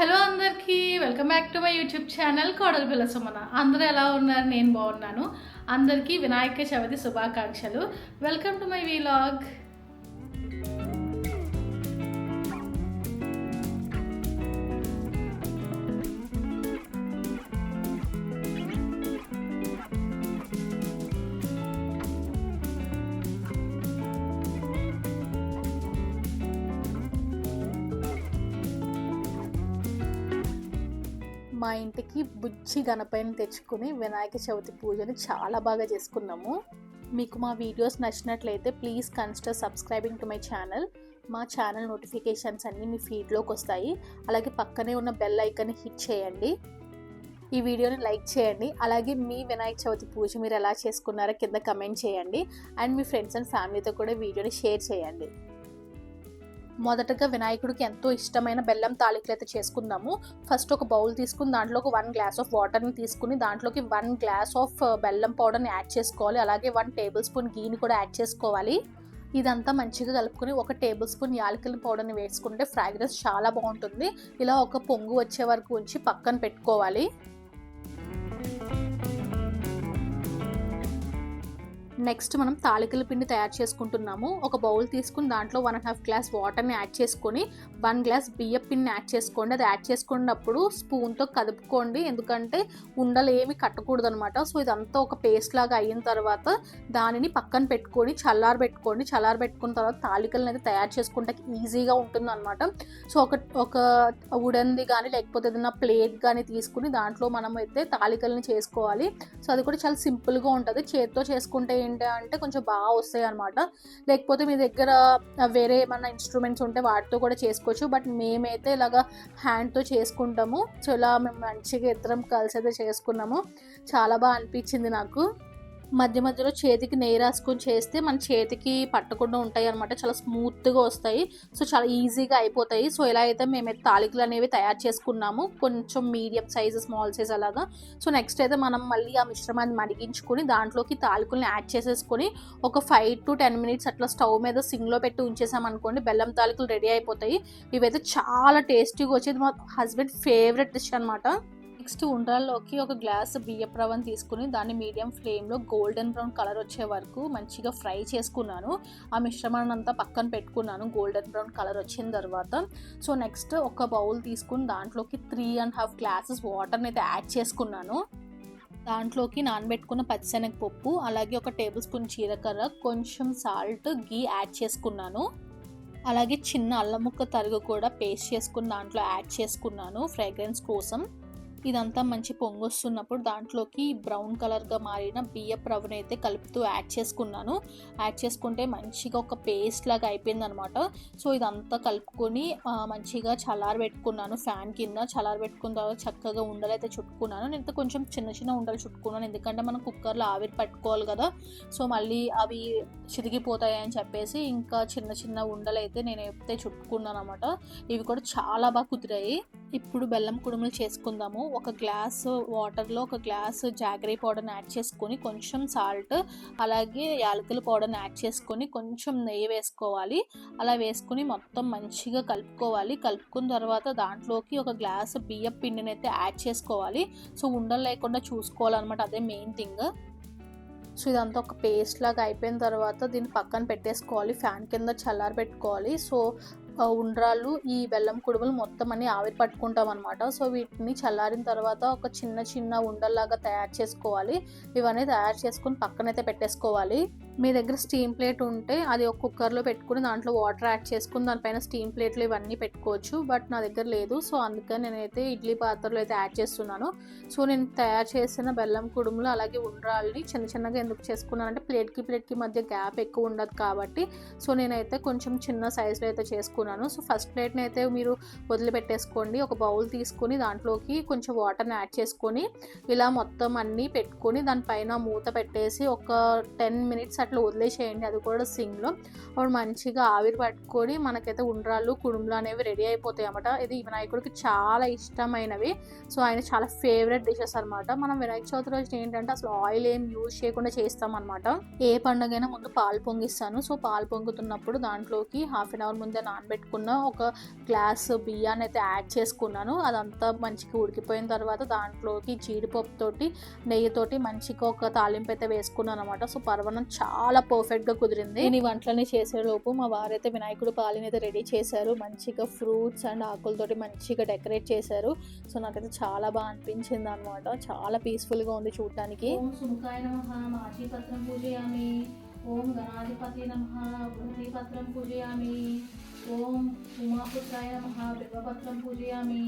Hello అందరికీ welcome back to my YouTube channel కోడల పిల్ల సుమన. అందరూ ఎలా ఉన్నారు? నేను బాగున్నాను. అందరికీ వినాయక చవితి శుభాకాంక్షలు. Welcome to my vlog. మా ఇంటికి బుజ్జి గణపతిని తెచ్చుకుని వినాయక చవితి పూజని చాలా బాగా చేసుకున్నాము. మీకు మా వీడియోస్ నచ్చినట్లయితే please consider subscribing to my channel మా ఛానల్ నోటిఫికేషన్స్ అన్నీ మీ ఫీడ్లోకి వస్తాయి. అలాగే పక్కనే ఉన్న బెల్ ఐకన్ హిట్ చేయండి. ఈ వీడియోని లైక్ చేయండి. అలాగే మీ వినాయక చవితి పూజ మీరు ఎలా చేసుకున్నారో కింద కమెంట్ చేయండి. అండ్ మీ ఫ్రెండ్స్ అండ్ ఫ్యామిలీతో కూడా వీడియోని షేర్ చేయండి. మొదటగా వినాయకుడికి ఎంతో ఇష్టమైన బెల్లం తాలికలు అయితే చేసుకుందాము. ఫస్ట్ ఒక బౌల్ తీసుకుని దాంట్లో ఒక వన్ గ్లాస్ ఆఫ్ వాటర్ని తీసుకుని దాంట్లోకి వన్ గ్లాస్ ఆఫ్ బెల్లం పౌడర్ని యాడ్ చేసుకోవాలి. అలాగే వన్ టేబుల్ స్పూన్ గీని కూడా యాడ్ చేసుకోవాలి. ఇదంతా మంచిగా కలుపుకొని ఒక టేబుల్ స్పూన్ యాలకుల పౌడర్ని వేసుకుంటే ఫ్రాగ్రెన్స్ చాలా బాగుంటుంది. ఇలా ఒక పొంగు వచ్చే వరకు ఉంచి పక్కన పెట్టుకోవాలి. నెక్స్ట్ మనం తాలికల పిండి తయారు చేసుకుంటున్నాము. ఒక బౌల్ తీసుకుని దాంట్లో వన్ అండ్ హాఫ్ గ్లాస్ వాటర్ని యాడ్ చేసుకొని వన్ గ్లాస్ బియ్యం పిండిని యాడ్ చేసుకోండి. అది యాడ్ చేసుకున్నప్పుడు స్పూన్తో కదుపుకోండి. ఎందుకంటే ఉండలు ఏమి కట్టకూడదు అనమాట సో ఇదంతా ఒక పేస్ట్ లాగా అయిన తర్వాత దానిని పక్కన పెట్టుకొని చల్లారి పెట్టుకోండి. చల్లారి పెట్టుకున్న తర్వాత తాలికలను అయితే తయారు చేసుకుంటే ఈజీగా ఉంటుంది అనమాట సో ఒక ఒక ఉడన్ది కానీ లేకపోతే ఏదైనా ప్లేట్ కానీ తీసుకుని దాంట్లో మనం అయితే తాలికల్ని చేసుకోవాలి. సో అది కూడా చాలా సింపుల్గా ఉంటుంది. చేతితో చేసుకుంటే ఏంటి అంటే కొంచెం బాగా వస్తాయి అనమాట లేకపోతే మీ దగ్గర వేరే ఏమన్నా ఇన్స్ట్రుమెంట్స్ ఉంటే వాటితో కూడా చేసుకోవచ్చు. బట్ మేమైతే ఇలాగా హ్యాండ్తో చేసుకుంటాము. సో ఇలా మేము మంచిగా ఇద్దరం కలిసి అయితే చేసుకున్నాము. చాలా బాగా అనిపించింది నాకు. మధ్య మధ్యలో చేతికి నెయ్యి రాసుకొని చేస్తే మన చేతికి పట్టకుండా ఉంటాయి అనమాట చాలా స్మూత్గా వస్తాయి. సో చాలా ఈజీగా అయిపోతాయి. సో ఎలా అయితే మేమైతే తాలికలు అనేవి తయారు చేసుకున్నాము కొంచెం మీడియం సైజ్ స్మాల్ సైజ్ అలాగా. సో నెక్స్ట్ అయితే మనం మళ్ళీ ఆ మిశ్రమాన్ని మడిగించుకొని దాంట్లోకి తాలికల్ని యాడ్ చేసేసుకొని ఒక ఫైవ్ టు టెన్ మినిట్స్ అట్లా స్టవ్ మీద సింగ్లో పెట్టి ఉంచేసామనుకోండి బెల్లం తాలికలు రెడీ అయిపోతాయి. ఇవైతే చాలా టేస్టీగా వచ్చేది. మా హస్బెండ్ ఫేవరెట్ డిష్ అనమాట నెక్స్ట్ ఉండ్రాల్లోకి ఒక గ్లాస్ బియ్యపు తీసుకుని దాన్ని మీడియం ఫ్లేమ్లో గోల్డెన్ బ్రౌన్ కలర్ వచ్చే వరకు మంచిగా ఫ్రై చేసుకున్నాను. ఆ మిశ్రమాన్ని అంతా పక్కన పెట్టుకున్నాను గోల్డెన్ బ్రౌన్ కలర్ వచ్చిన తర్వాత. సో నెక్స్ట్ ఒక బౌల్ తీసుకుని దాంట్లోకి త్రీ అండ్ హాఫ్ గ్లాసెస్ వాటర్ని అయితే యాడ్ చేసుకున్నాను. దాంట్లోకి నానబెట్టుకున్న పచ్చిశనగపప్పు అలాగే ఒక టేబుల్ స్పూన్ జీలకర్ర కొంచెం సాల్ట్ గీ యాడ్ చేసుకున్నాను. అలాగే చిన్న అల్లం ముక్క తరుగు కూడా పేస్ట్ చేసుకుని దాంట్లో యాడ్ చేసుకున్నాను ఫ్రేగ్రెన్స్ కోసం. ఇదంతా మంచి పొంగు వస్తున్నప్పుడు దాంట్లోకి బ్రౌన్ కలర్గా మారిన బియ్యపు రవ్వను అయితే కలుపుతూ యాడ్ చేసుకున్నాను. యాడ్ చేసుకుంటే మంచిగా ఒక పేస్ట్ లాగా అయిపోయింది అనమాట సో ఇదంతా కలుపుకొని మంచిగా చల్లారి పెట్టుకున్నాను. ఫ్యాన్ కింద చల్లారి పెట్టుకున్న తర్వాత చక్కగా ఉండలు అయితే చుట్టుకున్నాను. నేను కొంచెం చిన్న చిన్న ఉండలు చుట్టుకున్నాను. ఎందుకంటే మనం కుక్కర్లో ఆవిరి పట్టుకోవాలి కదా. సో మళ్ళీ అవి చిరిగిపోతాయి అని చెప్పేసి ఇంకా చిన్న చిన్న ఉండలు అయితే నేను అయితే చుట్టుకున్నాను అనమాట ఇవి కూడా చాలా బాగా కుదిరాయి. ఇప్పుడు బెల్లం కుడుములు చేసుకుందాము. ఒక గ్లాస్ వాటర్లో ఒక గ్లాస్ జాగరీ పౌడర్ని యాడ్ చేసుకొని కొంచెం సాల్ట్ అలాగే యాలకుల పౌడర్ని యాడ్ చేసుకొని కొంచెం నెయ్యి వేసుకోవాలి. అలా వేసుకుని మొత్తం మంచిగా కలుపుకోవాలి. కలుపుకున్న తర్వాత దాంట్లోకి ఒక గ్లాస్ బియ్యం పిండిని అయితే యాడ్ చేసుకోవాలి. సో ఉండలు లేకుండా చూసుకోవాలన్నమాట. అదే మెయిన్ థింగ్. సో ఇదంతా ఒక పేస్ట్ లాగా అయిపోయిన తర్వాత దీన్ని పక్కన పెట్టేసుకోవాలి. ఫ్యాన్ కింద చల్లారి పెట్టుకోవాలి సో ఉండ్రాళ్ళు ఈ బెల్లం కుడుములు మొత్తం అన్ని ఆవిరి పట్టుకుంటాం అనమాట సో వీటిని చల్లారిన తర్వాత ఒక చిన్న చిన్న ఉండల్లాగా తయారు చేసుకోవాలి. ఇవన్నీ తయారు చేసుకుని పక్కనైతే పెట్టేసుకోవాలి. మీ దగ్గర స్టీమ్ ప్లేట్ ఉంటే అది ఒక కుక్కర్లో పెట్టుకుని దాంట్లో వాటర్ యాడ్ చేసుకుని దానిపైన స్టీమ్ ప్లేట్లు ఇవన్నీ పెట్టుకోవచ్చు బట్ నా దగ్గర లేదు. సో అందుకని నేనైతే ఇడ్లీ పాత్రలో అయితే యాడ్ చేస్తున్నాను. సో నేను తయారు చేసిన బెల్లం కుడుములు అలాగే ఉండ్రాళ్ళని చిన్న చిన్నగా ఎందుకు చేసుకున్నానంటే ప్లేట్కి ప్లేట్కి మధ్య గ్యాప్ ఎక్కువ ఉండదు కాబట్టి. సో నేనైతే కొంచెం చిన్న సైజులో అయితే చేసుకున్నాను. సో ఫస్ట్ ప్లేట్ని అయితే మీరు వదిలిపెట్టేసుకోండి. ఒక బౌల్ తీసుకొని దాంట్లోకి కొంచెం వాటర్ని యాడ్ చేసుకొని ఇలా మొత్తం అన్నీ పెట్టుకొని దానిపైన మూత పెట్టేసి ఒక టెన్ మినిట్స్ అట్లా వదిలేసేయండి అది కూడా సింగ్లో. అప్పుడు మంచిగా ఆవిరి పట్టుకొని మనకైతే ఉండ్రాళ్ళు కుడుములు అనేవి రెడీ అయిపోతాయి అన్నమాట. ఇది వినాయకుడికి చాలా ఇష్టమైనవి. సో ఆయన చాలా ఫేవరెట్ డిషెస్ అనమాట మనం వినాయక చవితి రోజు ఏంటంటే అసలు ఆయిల్ ఏం యూజ్ చేయకుండా చేస్తాం అనమాట ఏ పండుగైనా ముందు పాలు పొంగిస్తాను. సో పాలు పొంగుతున్నప్పుడు దాంట్లోకి హాఫ్ అన్ అవర్ ముందే నానబెట్టుకున్న ఒక గ్లాస్ బియ్యాన్ని అయితే యాడ్ చేసుకున్నాను. అదంతా మంచిగా ఉడికిపోయిన తర్వాత దాంట్లోకి జీడిపప్పు తోటి నెయ్యితోటి మంచిగా ఒక తాలింపు అయితే వేసుకున్నాను అనమాట సో పర్వణం చాలా పర్ఫెక్ట్గా కుదిరింది. నేను ఈ వంటలని చేసేలోపు మా వారైతే వినాయకుడు పాలని అయితే రెడీ చేశారు. మంచిగా ఫ్రూట్స్ అండ్ ఆకులతోటి మంచిగా డెకరేట్ చేశారు. సో నాకైతే చాలా బాగా అనిపించింది అనమాట చాలా పీస్ఫుల్గా ఉంది చూడటానికి నమ. నమ బృహదీపత్రం పూజయామి. ओम गणाधिपते नम बृहदिपत्रं पूजयामि। ओम उमापुत्राय नम बिल्वपत्रं पूजयामि।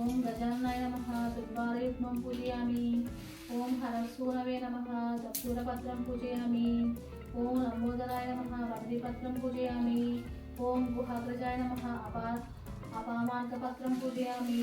ओम गजान्नाय नम दुर्वारयुग्मं पूजयामि। ओम हरसूनवे नम दक्षूरपत्रं पूजयामि। ओम नमोदराय नम वरदिपत्रं पूजयामि। ओम गुहाग्रजाय नम अपा अपामार्गपत्रं पूजयामि।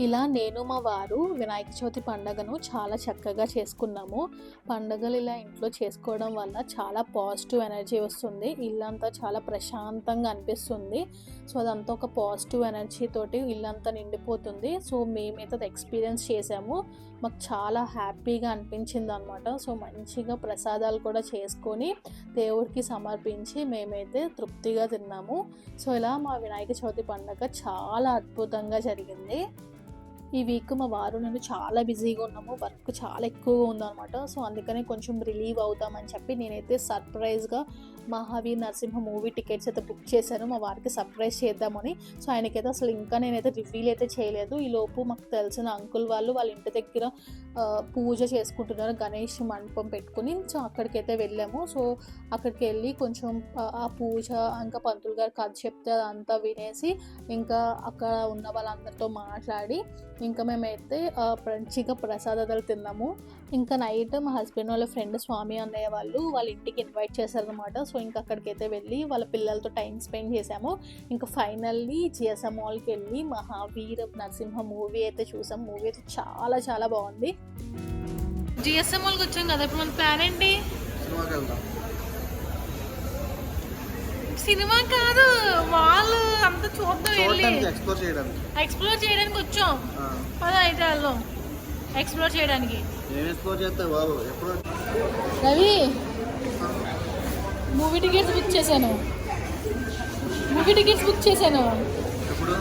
ఇలా నేను మా వారు వినాయక చవితి పండగను చాలా చక్కగా చేసుకున్నాము. పండగలు ఇలా ఇంట్లో చేసుకోవడం వల్ల చాలా పాజిటివ్ ఎనర్జీ వస్తుంది. ఇల్లంతా చాలా ప్రశాంతంగా అనిపిస్తుంది. సో అదంతా ఒక పాజిటివ్ ఎనర్జీ తోటి ఇల్లంతా నిండిపోతుంది. సో మేమైతే అది ఎక్స్పీరియన్స్ చేసాము. మాకు చాలా హ్యాపీగా అనిపించింది అనమాట సో మంచిగా ప్రసాదాలు కూడా చేసుకొని దేవుడికి సమర్పించి మేమైతే తృప్తిగా తిన్నాము. సో ఇలా మా వినాయక చవితి పండగ చాలా అద్భుతంగా జరిగింది. ఈ వీక్ మా వారు నేను చాలా బిజీగా ఉన్నాము. వర్క్ చాలా ఎక్కువగా ఉందన్నమాట. సో అందుకనే కొంచెం రిలీవ్ అవుతామని చెప్పి నేనైతే సర్ప్రైజ్గా మహావీర్ నరసింహ మూవీ టికెట్స్ అయితే బుక్ చేశాను. మా వారికి సర్ప్రైజ్ చేద్దామని. సో ఆయనకైతే అసలు ఇంకా నేనైతే రివీల్ అయితే చేయలేదు. ఈ లోపు మాకు తెలిసిన అంకుల్ వాళ్ళు వాళ్ళ ఇంటి దగ్గర పూజ చేసుకుంటున్నారు. గణేష్ మండపం పెట్టుకుని. సో అక్కడికైతే వెళ్ళాము. సో అక్కడికి వెళ్ళి కొంచెం ఆ, పూజ ఇంకా పంతులు గారు కథ చెప్తే అదంతా వినేసి ఇంకా అక్కడ ఉన్న వాళ్ళందరితో మాట్లాడి ఇంకా మేమైతే మంచిగా ప్రసాదాలు తిన్నాము. ఇంకా నైట్ మా హస్బెండ్ వాళ్ళ ఫ్రెండ్ స్వామి అన్నయ్య వాళ్ళు వాళ్ళ ఇంటికి ఇన్వైట్ చేశారనమాట సో ఇంకా అక్కడికైతే వెళ్ళి వాళ్ళ పిల్లలతో టైం స్పెండ్ చేసాము ఇంకా ఫైనల్లీ జిఎస్ఎం మాల్కి వెళ్ళి మహావీర్ నరసింహ మూవీ అయితే చూసాం. మూవీ అయితే చాలా చాలా బాగుంది. జిఎస్ఎం వాళ్ళకి వచ్చాం కదా ఇప్పుడు మన ప్లాన్ ఏంటి? వెళ్దాం సినిమా కాదు వాళ్ళు అంతా చూద్దాం వెళ్ళి. ఎక్స్ప్లోర్ చేయడానికి వచ్చాం. ఆ, పద అయితే వెళ్దాం. ఎక్స్ప్లోర్ చేయడానికి. రవి మూవీ టికెట్స్ బుక్ చేశాను. మూవీ టికెట్స్ బుక్ చేశాను. ఎప్పుడు?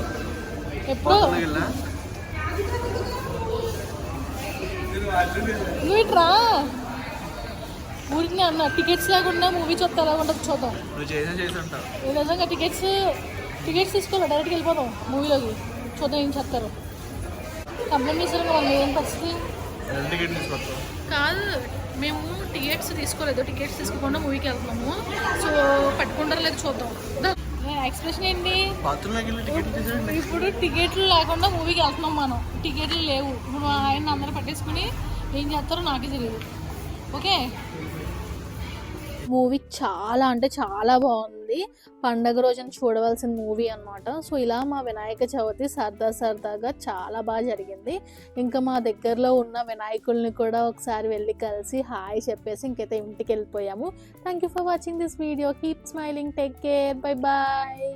ఎప్పుడు? వెళ్ళా నువ్వు ఇట్రా ఊరికి అన్న టికెట్స్ లేకుండా మూవీ చూస్తే ఎలా ఉంటుంది చూద్దాం. నిజంగా టికెట్స్ టికెట్స్ తీసుకోవాలి డైరెక్ట్గా వెళ్ళిపోదాం మూవీలోకి చూద్దాం ఏం చెప్తారు కంప్లైంట్ చేశారు వాళ్ళు ఏం పరిస్థితి? టికెట్ కాదు మేము టికెట్స్ తీసుకోలేదు టికెట్స్ తీసుకోకుండా మూవీకి వెళ్తున్నాము. సో పట్టుకుంటారో లేదు చూద్దాం. ఎక్స్ప్రెషన్ ఏంటి? ఇప్పుడు టికెట్లు లేకుండా మూవీకి వెళ్తున్నాం మనం. టికెట్లు లేవు. ఇప్పుడు మా ఆయన అందరూ పట్టేసుకుని ఏం చేస్తారో నాకే తెలియదు. ఓకే? మూవీ చాలా అంటే చాలా బాగుంది. పండగ రోజున చూడవలసిన మూవీ అన్నమాట. సో ఇలా మా వినాయక చవితి సరదా సరదాగా చాలా బాగా జరిగింది. ఇంకా మా దగ్గరలో ఉన్న వినాయకుల్ని కూడా ఒకసారి వెళ్ళి కలిసి హాయ్ చెప్పేసి ఇంకైతే ఇంటికి వెళ్ళిపోయాము. Thank you for watching this video keep smiling take care bye bye